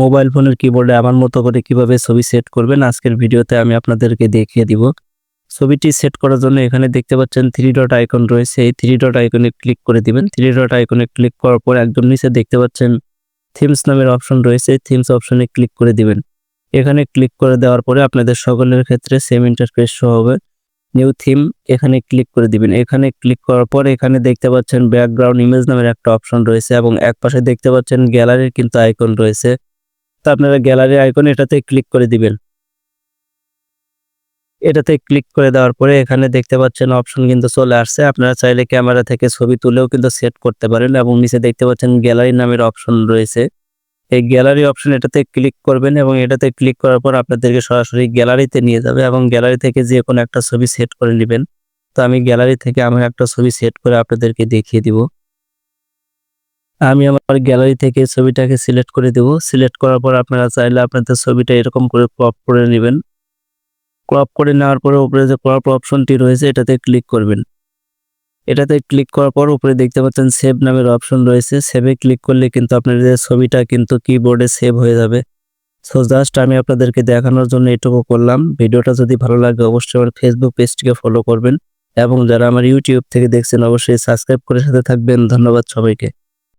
Mobile ফোনের কিবোর্ডে আমার মতো করে কীভাবে ছবি সেট করবেন, আজকের ভিডিওতে আমি আপনাদেরকে দেখিয়ে দিব। ছবিটি সেট করার জন্য এখানে দেখতে পাচ্ছেন থ্রি ডট আইকন রয়েছে। এই থ্রি ডট আইকনে ক্লিক করে দিবেন। থ্রি ডট আইকনে ক্লিক করার পর একদম নিচে দেখতে পাচ্ছেন থিমস নামের অপশন রয়েছে। থিমস অপশনে ক্লিক করে দিবেন। এখানে ক্লিক করে দেওয়ার পরে আপনাদের সকলের ক্ষেত্রে সেম ইন্টারফেস শো হবে। নিউ থিম এখানে ক্লিক করে দিবেন। এখানে ক্লিক করার পর এখানে দেখতে পাচ্ছেন ব্যাকগ্রাউন্ড ইমেজ নামের একটা অপশন রয়েছে এবং এক পাশে দেখতে পাচ্ছেন গ্যালারির কিন্তু আইকন রয়েছে। তো আপনারা গ্যালারি আইকন এটাতে ক্লিক করে দিবেন। এটাতে ক্লিক করে দেওয়ার পরে এখানে দেখতে পাচ্ছেন অপশন কিন্তু চলে আসছে। আপনারা চাইলে ক্যামেরা থেকে ছবি তুলেও কিন্তু সেট করতে পারেন এবং নিচে দেখতে পাচ্ছেন গ্যালারি নামের অপশন রয়েছে। এই গ্যালারি অপশন এটাতে ক্লিক করবেন এবং এটাতে ক্লিক করার পর আপনাদেরকে সরাসরি গ্যালারিতে নিয়ে যাবে এবং গ্যালারি থেকে যে কোনো একটা ছবি সেট করে নেবেন। তো আমি গ্যালারি থেকে আমার একটা ছবি সেট করে আপনাদেরকে দেখিয়ে দিব। আমি আমার গ্যালারি থেকে ছবিটাকে সিলেক্ট করে দেব। সিলেক্ট করার পর আপনারা চাইলে আপনাদের ছবিটা এরকম করে ক্রপ করে নেবেন। ক্রপ করে নেওয়ার পরে উপরে যে ক্রপ অপশনটি রয়েছে, এটাতে ক্লিক করবেন। এটাতে ক্লিক করার পর উপরে দেখতে পাচ্ছেন সেভ নামের অপশন রয়েছে। সেভে ক্লিক করলে কিন্তু আপনাদের ছবিটা কিন্তু কিবোর্ডে সেভ হয়ে যাবে। সো জাস্ট আমি আপনাদেরকে দেখানোর জন্য এটুকু করলাম। ভিডিওটা যদি ভালো লাগে, অবশ্যই আমার ফেসবুক পেজটিকে ফলো করবেন। এবং যারা আমার ইউটিউব থেকে দেখছেন, অবশ্যই সাবস্ক্রাইব করে সাথে থাকবেন। ধন্যবাদ সবাইকে।